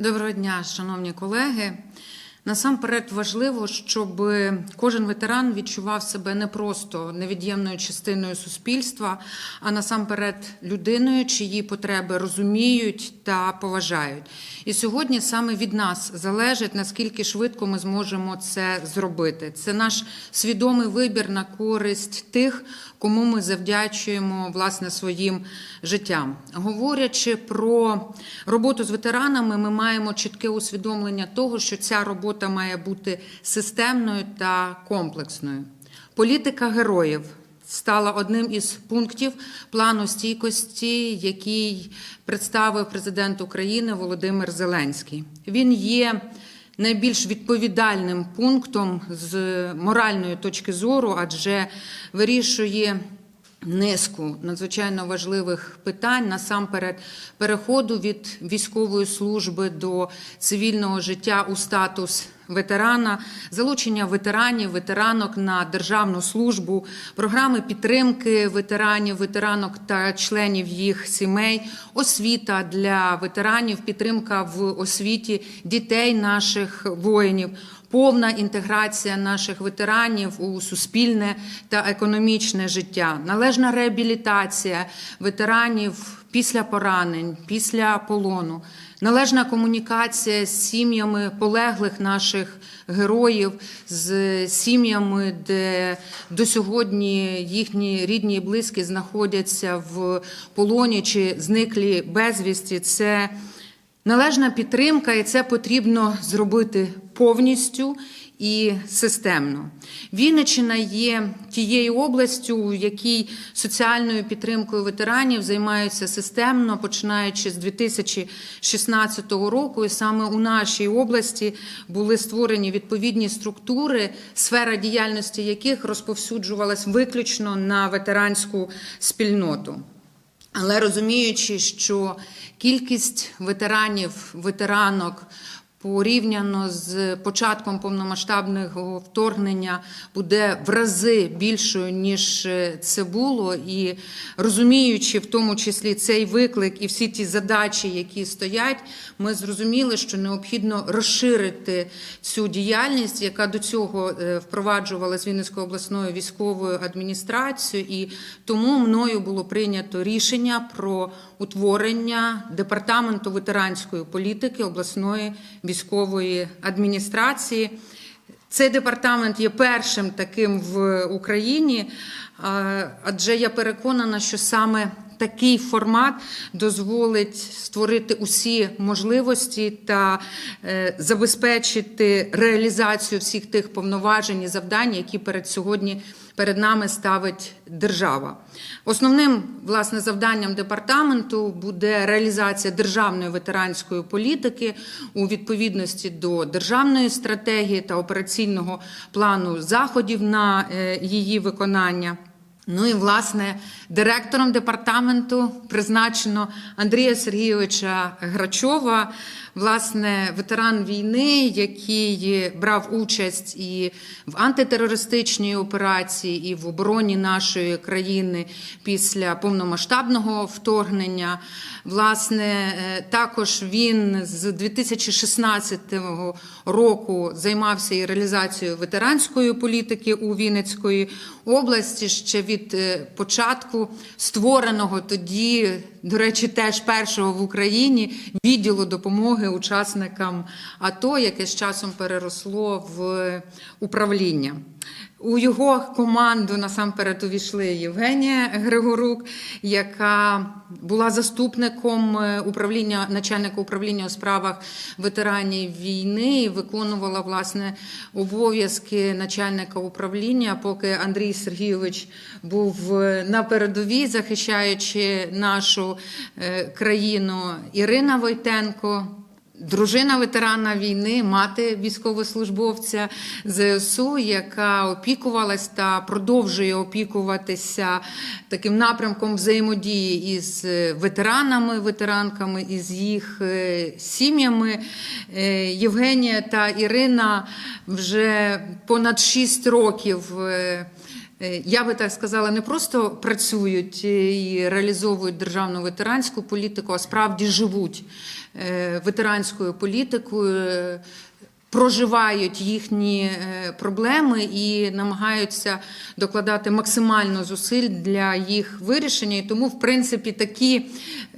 Доброго дня, шановні колеги. Насамперед важливо, щоб кожен ветеран відчував себе не просто невід'ємною частиною суспільства, а насамперед людиною, чиї потреби розуміють та поважають. І сьогодні саме від нас залежить, наскільки швидко ми зможемо це зробити. Це наш свідомий вибір на користь тих, кому ми завдячуємо власне своїм життям. Говорячи про роботу з ветеранами, ми маємо чітке усвідомлення того, що ця робота має бути системною та комплексною. Політика героїв стала одним із пунктів плану стійкості, який представив президент України Володимир Зеленський. Він є найбільш відповідальним пунктом з моральної точки зору, адже вирішує низку надзвичайно важливих питань. Насамперед переходу від військової служби до цивільного життя у статус ветерана, залучення ветеранів, ветеранок на державну службу, програми підтримки ветеранів, ветеранок та членів їх сімей, освіта для ветеранів, підтримка в освіті дітей наших воїнів. Повна інтеграція наших ветеранів у суспільне та економічне життя, належна реабілітація ветеранів після поранень, після полону, належна комунікація з сім'ями полеглих наших героїв, з сім'ями, де до сьогодні їхні рідні і близькі знаходяться в полоні чи зниклі безвісті. Це Належна підтримка, і це потрібно зробити повністю і системно. Вінниччина є тією областю, у якій соціальною підтримкою ветеранів займаються системно, починаючи з 2016 року. І саме у нашій області були створені відповідні структури, сфера діяльності яких розповсюджувалась виключно на ветеранську спільноту. Але розуміючи, що кількість ветеранів, ветеранок порівняно з початком повномасштабного вторгнення буде в рази більшою, ніж це було, і розуміючи в тому числі цей виклик і всі ті задачі, які стоять, ми зрозуміли, що необхідно розширити цю діяльність, яка до цього е, впроваджувалась Вінницькою обласною військовою адміністрацією, і тому мною було прийнято рішення про утворення департаменту ветеранської політики обласної військової адміністрації. Цей департамент є першим таким в Україні, адже я переконана, що саме такий формат дозволить створити усі можливості та е, забезпечити реалізацію всіх тих повноважень і завдань, які перед сьогодні перед нами ставить держава. Основним власне завданням департаменту буде реалізація державної ветеранської політики у відповідності до державної стратегії та операційного плану заходів на е, її виконання. Ну і власне директором департаменту призначено Андрія Сергійовича Грачова, власне, ветеран війни, який брав участь і в антитерористичній операції, і в обороні нашої країни після повномасштабного вторгнення. Власне, е, також він з 2016 року займався і реалізацією ветеранської політики у Вінницької області ще від е, початку створеного тоді, до речі, теж першого в Україні відділу допомоги учасникам АТО, яке з часом переросло в управління. У його команду насамперед увійшли Євгенія Григорук, яка була заступником е, управління начальника управління у справах ветеранів війни і виконувала власне обов'язки начальника управління, поки Андрій Сергійович був е, на передовій, захищаючи нашу е, країну. Ірина Войтенко. Дружина ветерана війни, мати військовослужбовця ЗСУ, яка опікувалась та продовжує опікуватися таким напрямком взаємодії із ветеранами, ветеранками, із їх е, сім'ями. Е, Євгенія та Ірина вже понад 6 років. Е, е, я би так сказала, не просто працюють і реалізовують державну ветеранську політику, а справді живуть е, ветеранською політикою. е, Проживають їхні е, проблеми і намагаються докладати максимально зусиль для їх вирішення. І тому, в принципі, такі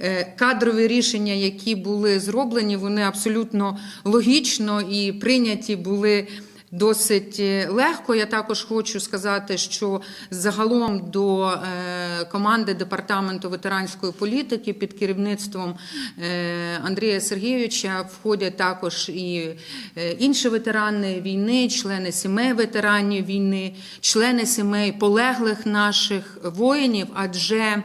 е, кадрові рішення, які були зроблені, вони абсолютно логічно і прийняті були. Досить е, легко. Я також хочу сказати, що загалом до е, команди департаменту ветеранської політики під керівництвом е, Андрія Сергійовича входять також і інші ветерани війни, члени сімей ветеранів війни, члени сімей полеглих наших воїнів, адже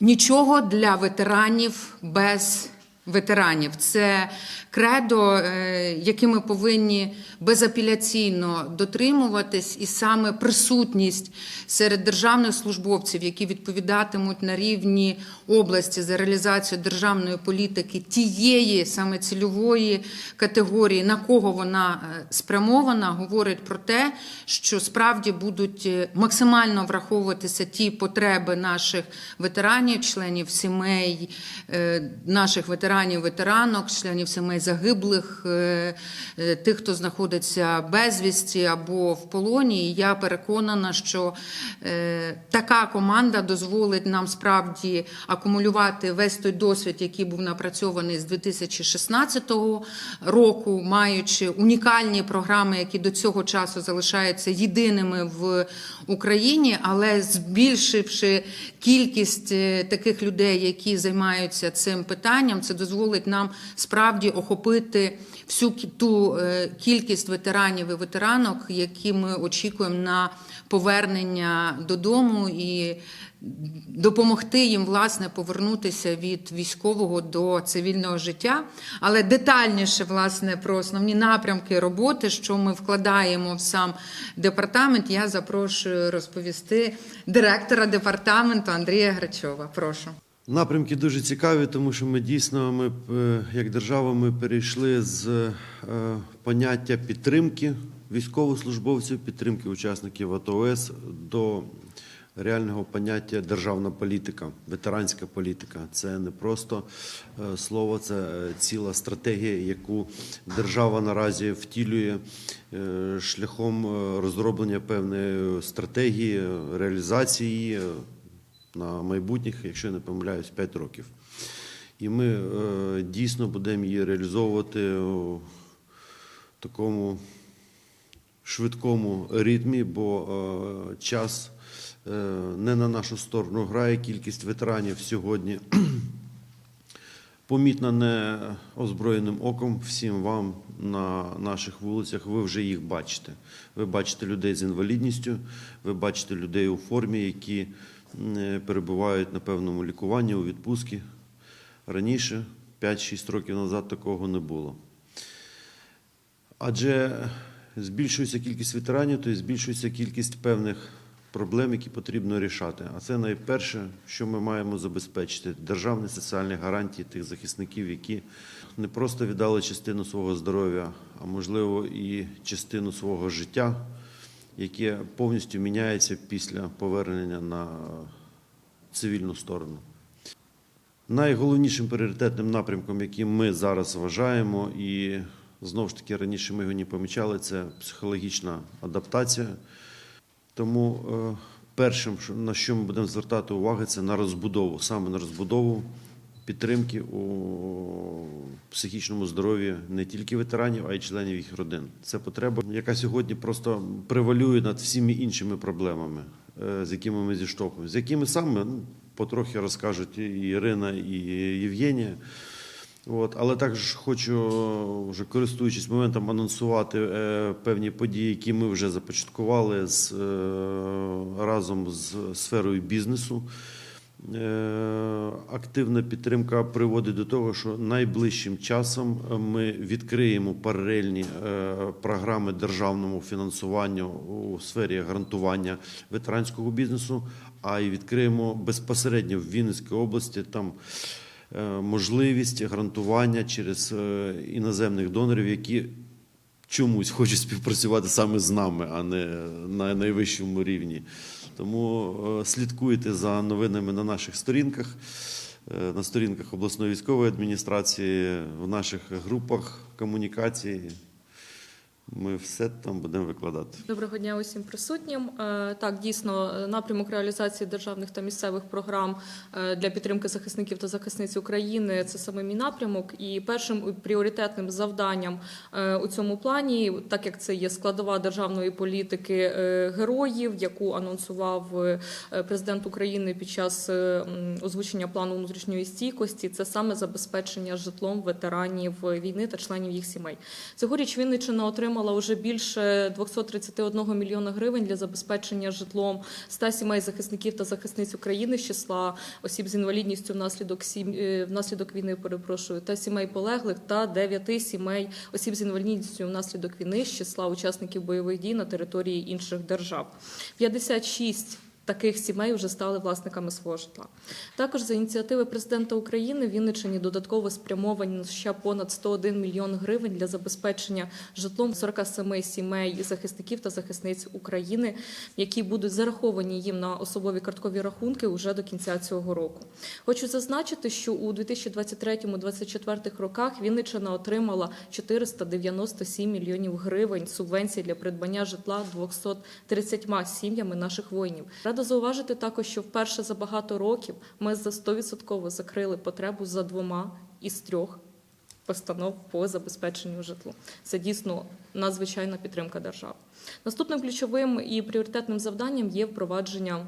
Нічого для ветеранів без ветеранів. Це кредо, е, яке ми повинні безапеляційно дотримуватись, і саме присутність серед державних службовців, які відповідатимуть на рівні області за реалізацію державної політики тієї саме цільової категорії, на кого вона е, спрямована, говорить про те, що справді будуть е, максимально враховуватися ті потреби наших ветеранів, членів сімей, наших ветеранів, ветеранок, членів сімей загиблих, е, е, тих, хто знаходиться безвісті або в полоні. І я переконана, що е, така команда дозволить нам справді акумулювати весь той досвід, який був напрацьований з 2016 року, маючи унікальні програми, які до цього часу залишаються єдиними в Україні, але збільшивши кількість таких людей, які займаються цим питанням, це дозволить нам справді охопити всю ту е, кількість ветеранів і ветеранок, які ми очікуємо на повернення додому і допомогти їм власне повернутися від військового до цивільного життя. Але детальніше власне про основні напрямки роботи, що ми вкладаємо в сам департамент, я запрошую розповісти директора департаменту Андрія Грачова. Прошу. Напрямки дуже цікаві, тому що ми дійсно, ми е, як держава, ми перейшли з е, поняття підтримки військовослужбовців, підтримки учасників АТО ОС до реального поняття державна політика, ветеранська політика. Це не просто е, слово, це ціла стратегія, яку держава наразі втілює шляхом розроблення певної стратегії, реалізації. На майбутніх, якщо я не помиляюсь, 5 років. І ми е, дійсно будемо її реалізовувати у такому швидкому ритмі, бо е, час е, не на нашу сторону грає. Кількість ветеранів сьогодні помітна не озброєним оком всім вам на наших вулицях. Ви вже їх бачите. Ви бачите людей з інвалідністю, ви бачите людей у формі, які перебувають на певному лікуванні у відпустці. Раніше, 5-6 років назад, такого не було. Адже збільшується кількість ветеранів, то і збільшується кількість певних проблем, які потрібно рішати. А це найперше, що ми маємо забезпечити державні соціальні гарантії тих захисників, які не просто віддали частину свого здоров'я, а можливо і частину свого життя, яке повністю міняється після повернення на цивільну сторону. Найголовнішим пріоритетним напрямком, яким ми зараз вважаємо, і знову ж таки раніше ми його не помічали, це психологічна адаптація. Тому е, першим, на що ми будемо звертати увагу, це на розбудову, саме на розбудову підтримки у психічному здоров'ї не тільки ветеранів, а й членів їх родин. Це потреба, яка сьогодні просто превалює над всіми іншими проблемами, е, з якими ми зіштовхуємося. З якими саме ну, потрохи розкажуть і Ірина, і Євгенія. От, але також хочу, вже користуючись моментом, анонсувати е, певні події, які ми вже започаткували з, е, разом з сферою бізнесу. Е, активна підтримка приводить до того, що найближчим часом ми відкриємо паралельні е, програми державному фінансуванню у сфері гарантування ветеранського бізнесу, а й відкриємо безпосередньо в Вінницькій області там е, можливість гарантування через іноземних донорів, які чомусь хочуть співпрацювати саме з нами, а не на найвищому рівні. Тому е, слідкуйте за новинами на наших сторінках, е, на сторінках обласної військової адміністрації, в наших групах комунікації. Ми все там будемо викладати. Доброго дня усім присутнім. Е, Так, дійсно, е, напрямок реалізації державних та місцевих програм е, для підтримки захисників та захисниць України це саме мій напрямок. І першим пріоритетним завданням у цьому плані, так як це є складова державної політики героїв, яку анонсував президент України під час озвучення плану внутрішньої стійкості, це саме забезпечення житлом ветеранів війни та членів їх сімей. Цьогоріч Вінниччина отримала вже більше 231 мільйона гривень для забезпечення житлом 100 сімей захисників та захисниць України з числа осіб з інвалідністю внаслідок сім... е, внаслідок війни, перепрошую, та сімей полеглих та 9 сімей осіб з інвалідністю внаслідок війни з числа учасників бойових дій на території інших держав. 56 Таких сімей вже стали власниками свого житла. Також за ініціативи президента України в Вінниччині додатково спрямовані ще понад 101 мільйон гривень для забезпечення житлом 47 сімей захисників та захисниць України, які будуть зараховані їм на особові карткові рахунки уже до кінця цього року. Хочу зазначити, що у 2023-2024 роках Вінниччина отримала 497 мільйонів гривень субвенцій для придбання житла 230 сім'ями наших воїнів. Рада зауважити також, що вперше за багато років ми за 100% закрили потребу за двома із трьох постанов по забезпеченню житлу. Це дійсно надзвичайна підтримка держави. Наступним ключовим і пріоритетним завданням є впровадження.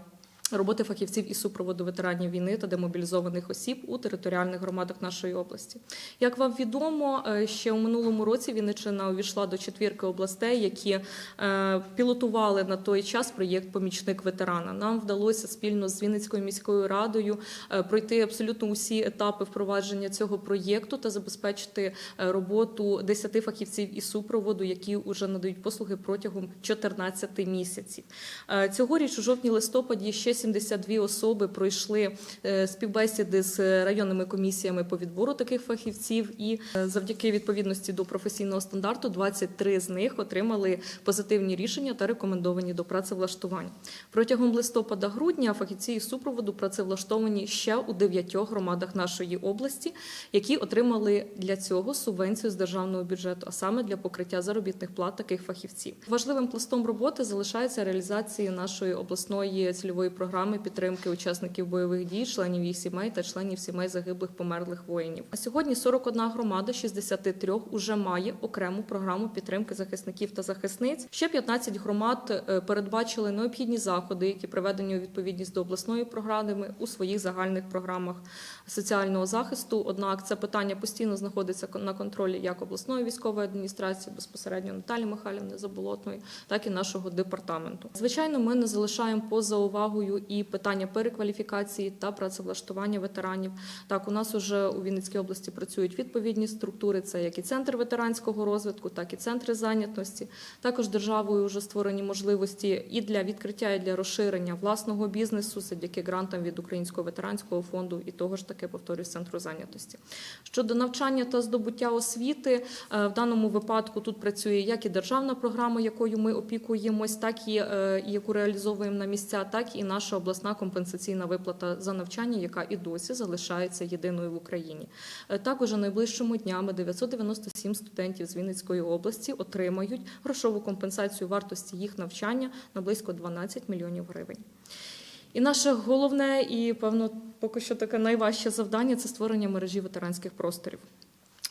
Роботи фахівців із супроводу ветеранів війни та демобілізованих осіб у територіальних громадах нашої області. Як вам відомо, е, ще у минулому році Вінниччина увійшла до четвірки областей, які е, пілотували на той час проєкт Помічник ветерана. Нам вдалося спільно з Вінницькою міською радою е, пройти абсолютно усі етапи впровадження цього проєкту та забезпечити роботу 10 фахівців із супроводу, які вже надають послуги протягом 14 місяців. Цьогоріч у жовтні-листопаді ще 72 особи пройшли е, співбесіди з районними комісіями по відбору таких фахівців, і е, завдяки відповідності до професійного стандарту 23 з них отримали позитивні рішення та рекомендовані до працевлаштування. Протягом листопада-грудня фахівці із супроводу працевлаштовані ще у 9 громадах нашої області, які отримали для цього субвенцію з державного бюджету, а саме для покриття заробітних плат таких фахівців. Важливим пластом роботи залишається реалізація нашої обласної цільової програми підтримки учасників бойових дій, членів їх сімей та членів сімей загиблих померлих воїнів. А сьогодні 41 громада, 63 уже має окрему програму підтримки захисників та захисниць. Ще 15 громад е, передбачили необхідні заходи, які приведені у відповідність до обласної програми у своїх загальних програмах соціального захисту. Однак це питання постійно знаходиться на контролі як обласної військової адміністрації, безпосередньо Наталі Михайлівни Заболотної, так і нашого департаменту. Звичайно, ми не залишаємо поза увагою і питання перекваліфікації та працевлаштування ветеранів. Так, у нас уже у Вінницькій області працюють відповідні структури. Це як і центр ветеранського розвитку, так і центри зайнятості. Також державою вже створені можливості і для відкриття, і для розширення власного бізнесу завдяки грантам від Українського ветеранського фонду і того ж таки повторюсь центру зайнятості. Щодо навчання та здобуття освіти, е, в даному випадку тут працює як і державна програма, якою ми опікуємось, так і е, яку реалізовуємо на місця, так і наша обласна компенсаційна виплата за навчання, яка і досі залишається єдиною в Україні. Е, Також найближчими днями 997 студентів з Вінницької області отримають грошову компенсацію вартості їх навчання на близько 12 мільйонів гривень. І наше головне і певно поки що таке найважче завдання це створення мережі ветеранських просторів.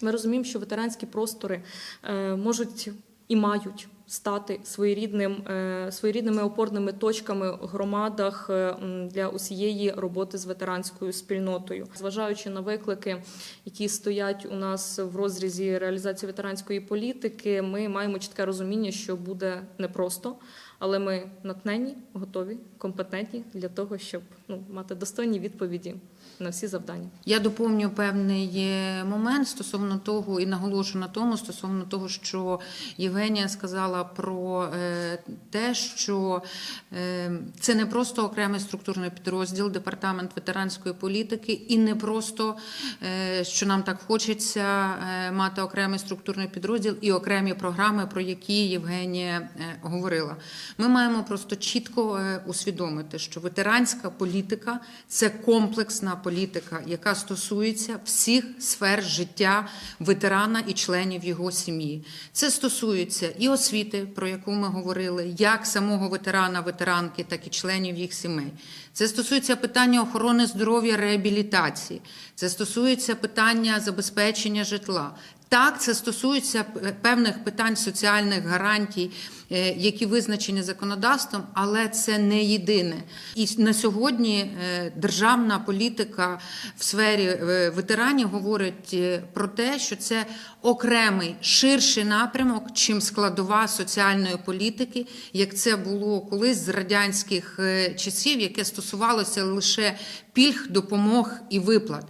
Ми розуміємо, що ветеранські простори е, можуть і мають стати своєрідним, е, своєрідними опорними точками в громадах е, для усієї роботи з ветеранською спільнотою, зважаючи на виклики, які стоять у нас в розрізі реалізації ветеранської політики, ми маємо чітке розуміння, що буде непросто, але ми натнені, готові, компетентні для того, щоб ну, мати достойні відповіді на всі завдання. Я доповню певний момент стосовно того і наголошу на тому, стосовно того, що Євгенія сказала про е, те, що е, це не просто окремий структурний підрозділ, департамент ветеранської політики, і не просто е, що нам так хочеться мати окремий структурний підрозділ і окремі програми, про які Євгенія говорила. Ми маємо просто чітко усвідомити, що ветеранська політика це комплексна політика, яка стосується всіх сфер життя ветерана і членів його сім'ї. Це стосується і освіти, про яку ми говорили, як самого ветерана, ветеранки, так і членів їх сімей. Це стосується питання охорони здоров'я, реабілітації. Це стосується питання забезпечення житла. Так, це стосується певних питань соціальних гарантій, е, які визначені законодавством, але це не єдине. І на сьогодні е, державна політика в сфері е, ветеранів говорить про те, що це окремий ширший напрямок, чим складова соціальної політики, як це було колись з радянських часів, яке стосувалося лише пільг, допомог і виплат.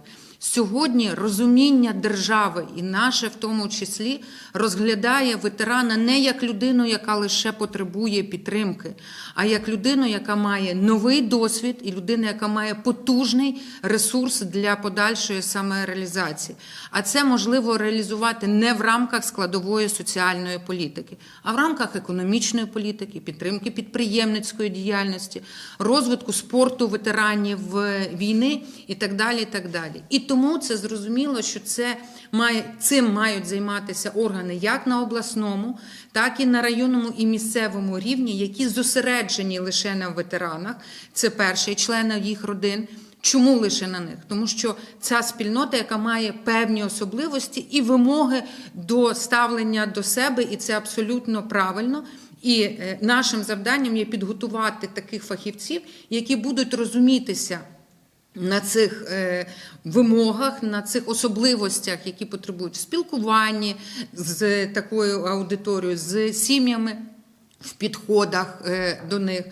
Сьогодні розуміння держави і наше в тому числі розглядає ветерана не як людину, яка лише потребує підтримки, а як людину, яка має новий досвід, і людина, яка має потужний ресурс для подальшої самореалізації. А це можливо реалізувати не в рамках складової соціальної політики, а в рамках економічної політики, підтримки підприємницької діяльності, розвитку спорту ветеранів е, війни і так далі. І так далі. І тому це зрозуміло, що це має цим мають займатися органи як на обласному, так і на районному і місцевому рівні, які зосереджені лише на ветеранах. Це перше, і членів їх родин. Чому лише на них? Тому що ця спільнота, яка має певні особливості і вимоги до ставлення до себе, і це абсолютно правильно. І е, нашим завданням є підготувати таких фахівців, які будуть розумітися на цих е, вимогах, на цих особливостях, які потребують в спілкуванні з такою аудиторією, з сім'ями, в підходах е, до них.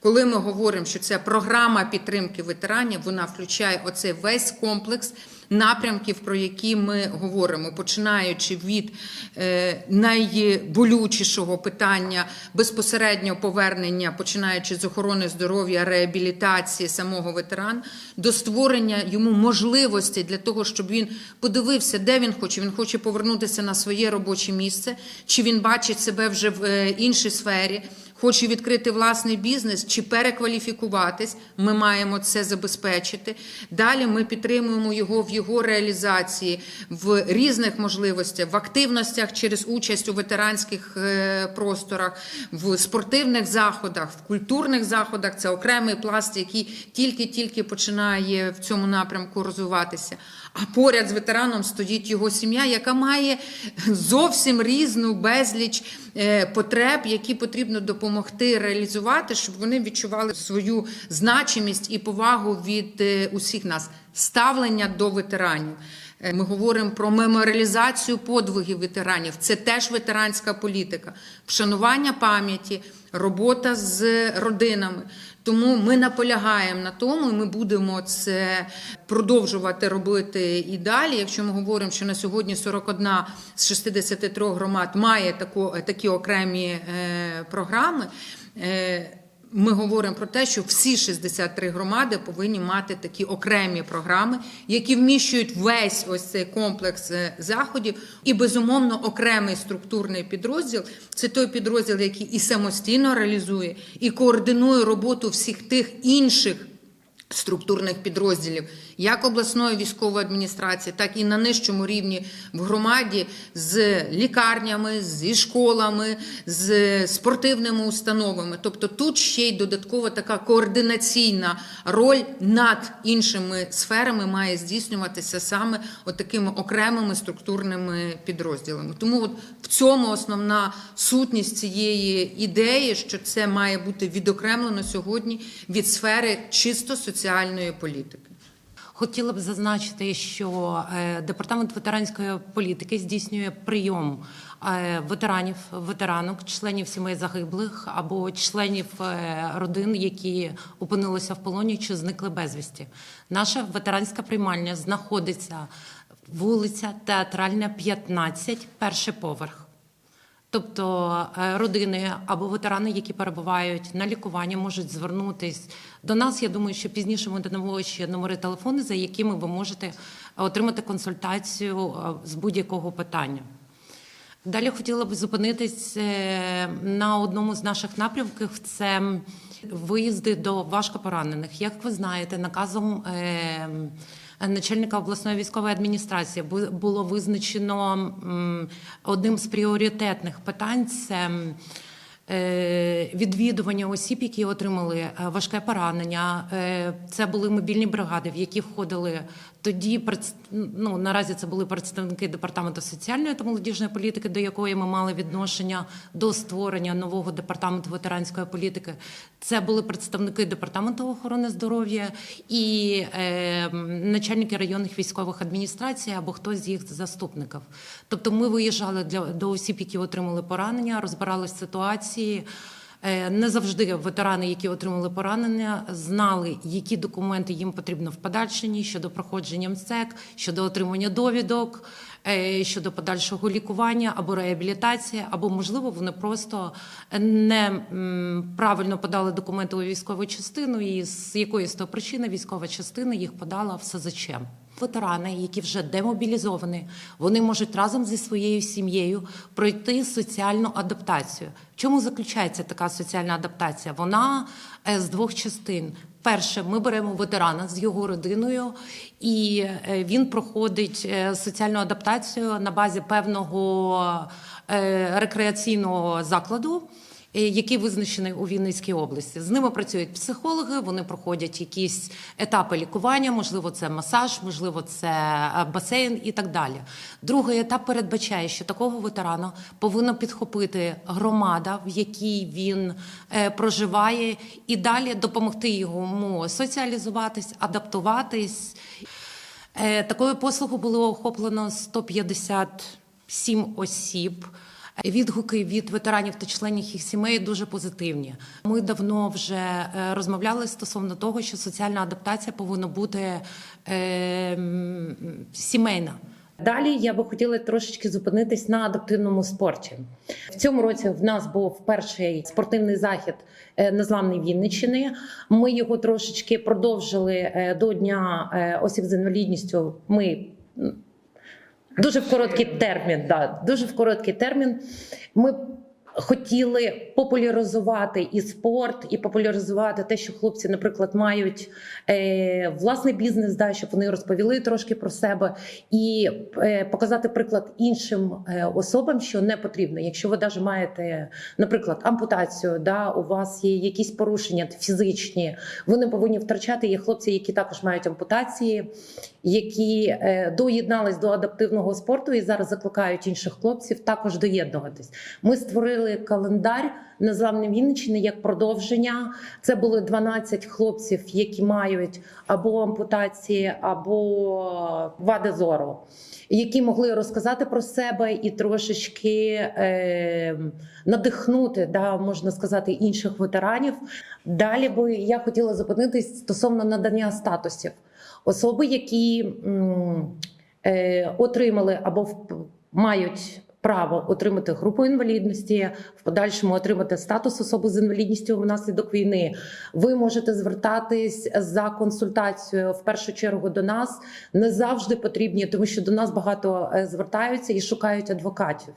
Коли ми говоримо, що це програма підтримки ветеранів, вона включає оцей весь комплекс напрямків, про які ми говоримо, починаючи від е, найболючішого питання безпосереднього повернення, починаючи з охорони здоров'я, реабілітації самого ветерана, до створення йому можливості для того, щоб він подивився, де він хоче. Він хоче повернутися на своє робоче місце, чи він бачить себе вже в е, іншій сфері хоче відкрити власний бізнес чи перекваліфікуватись, ми маємо це забезпечити. Далі ми підтримуємо його в його реалізації в різних можливостях, в активностях через участь у ветеранських е, просторах, в спортивних заходах, в культурних заходах. Це окремий пласт, який тільки-тільки починає в цьому напрямку розвиватися. А поряд з ветераном стоїть його сім'я, яка має зовсім різну безліч е, потреб, які потрібно допомогти реалізувати, щоб вони відчували свою значимість і повагу від е, усіх нас. Ставлення до ветеранів. Е, Ми говоримо про меморіалізацію подвигів ветеранів. Це теж ветеранська політика, вшанування пам'яті, робота з родинами. Тому ми наполягаємо на тому, і ми будемо це продовжувати робити і далі. Якщо ми говоримо, що на сьогодні 41 з 63 громад має таку, такі окремі е, програми. Ми говоримо про те, що всі 63 громади повинні мати такі окремі програми, які вміщують весь ось цей комплекс е, заходів. І безумовно окремий структурний підрозділ це той підрозділ, який і самостійно реалізує, і координує роботу всіх тих інших. Структурних підрозділів як обласної військової адміністрації, так і на нижчому рівні в громаді з лікарнями, зі школами, з спортивними установами. Тобто тут ще й додаткова така координаційна роль над іншими сферами має здійснюватися саме от такими окремими структурними підрозділами. Тому от в цьому основна сутність цієї ідеї, що це має бути відокремлено сьогодні від сфери чисто соціальної політики. Хотіла б зазначити, що е, департамент ветеранської політики здійснює прийом е, ветеранів, ветеранок, членів сімей загиблих або членів е, родин, які опинилися в полоні чи зникли безвісті. Наша ветеранська приймальня знаходиться вулиця Театральна, 15, перший поверх. Тобто е, родини або ветерани, які перебувають на лікуванні, можуть звернутись до нас. Я думаю, що пізніше ми додамо ще номери телефону, за якими ви можете отримати консультацію е, з будь-якого питання. Далі хотіла б зупинитись е, на одному з наших напрямків. Це виїзди до важкопоранених. Як ви знаєте, наказом начальника обласної військової адміністрації бу- було визначено одним з пріоритетних питань. Це відвідування осіб, які отримали е, важке поранення. Е, Це були мобільні бригади, в які входили тоді. Ну наразі це були представники департаменту соціальної та молодіжної політики, до якої ми мали відношення до створення нового департаменту ветеранської політики. Це були представники департаменту охорони здоров'я і е, начальники районних військових адміністрацій або хтось з їх заступників. Тобто, ми виїжджали для до осіб, які отримали поранення, розбиралися ситуації. Е, Не завжди ветерани, які отримали поранення, знали, які документи їм потрібно в подальшенні щодо проходження МСЕК, щодо отримання довідок, е, щодо подальшого лікування або реабілітації, або можливо вони просто не правильно подали документи у військову частину, і з якоїсь то причини військова частина їх подала в СЗЧ. Ветерани, які вже демобілізовані, вони можуть разом зі своєю сім'єю пройти соціальну адаптацію. В чому заключається така соціальна адаптація? Вона е, з двох частин. Перше, ми беремо ветерана з його родиною, і е, він проходить е, соціальну адаптацію на базі певного рекреаційного закладу який визначений у Вінницькій області. З ними працюють психологи, вони проходять якісь етапи лікування, можливо, це масаж, можливо, це е, басейн і так далі. Другий етап передбачає, що такого ветерана повинна підхопити громада, в якій він е, проживає, і далі допомогти йому соціалізуватись, адаптуватись. Е, Такою послугою було охоплено 157 осіб. Відгуки від ветеранів та членів їх сімей дуже позитивні. Ми давно вже е, розмовляли стосовно того, що соціальна адаптація повинна бути е, сімейна. Далі я би хотіла трошечки зупинитись на адаптивному спорті. В цьому році в нас був перший спортивний захід е, Незламний Вінниччини. Ми його трошечки продовжили е, до Дня осіб з інвалідністю. Ми Дуже в короткий термін, да, дуже в короткий термін. Ми хотіли популяризувати і спорт, і популяризувати те, що хлопці, наприклад, мають е, власний бізнес, да, щоб вони розповіли трошки про себе, і е, показати приклад іншим е, особам, що не потрібно. Якщо ви навіть маєте, наприклад, ампутацію, да, у вас є якісь порушення фізичні, ви не повинні втрачати. Є хлопці, які також мають ампутації, які е, доєднались до адаптивного спорту і зараз закликають інших хлопців також доєднуватись. Ми створили календар Незламної Вінниччини як продовження. Це були 12 хлопців, які мають або ампутації, або вади зору, які могли розказати про себе і трошечки е, надихнути, да, можна сказати, інших ветеранів. Далі би я хотіла зупинитись стосовно надання статусів. Особи, які м, е, отримали або мають право отримати групу інвалідності, в подальшому отримати статус особи з інвалідністю внаслідок війни. Ви можете звертатись за консультацією в першу чергу до нас. Не завжди потрібні, тому що до нас багато е, звертаються і шукають адвокатів.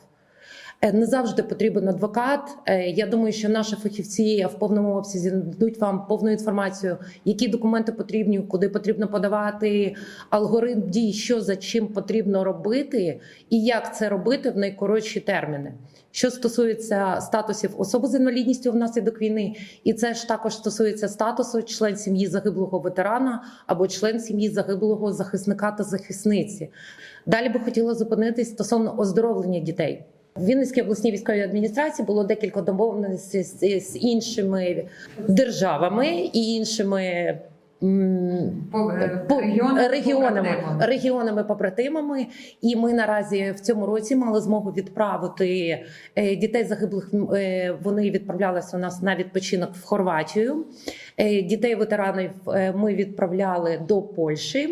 Е, Не завжди потрібен адвокат. Е, Я думаю, що наші фахівці в повному обсязі дадуть вам повну інформацію, які документи потрібні, куди потрібно подавати, алгоритм дій, що за чим потрібно робити, і як це робити в найкоротші терміни. Що стосується статусів особи з інвалідністю внаслідок війни, і це ж також стосується статусу член сім'ї загиблого ветерана або член сім'ї загиблого захисника та захисниці. Далі би хотіла зупинитись стосовно оздоровлення дітей. В Вінницькій обласній військовій адміністрації було декілька домовленостей з, іншими державами і іншими По- е, по- регіонами регіонами, побратимами. І ми наразі в цьому році мали змогу відправити е, дітей загиблих. е, Вони відправлялися у нас на відпочинок в Хорватію. Дітей ветеранів ми відправляли до Польщі,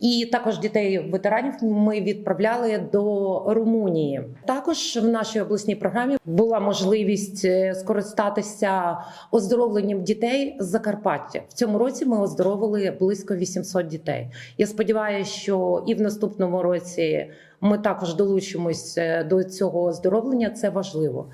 і також дітей ветеранів ми відправляли до Румунії. Також в нашій обласній програмі була можливість скористатися оздоровленням дітей з Закарпаття. В цьому році ми оздоровили близько 800 дітей. Я сподіваюся, що і в наступному році ми також долучимось е, до цього оздоровлення. Це важливо.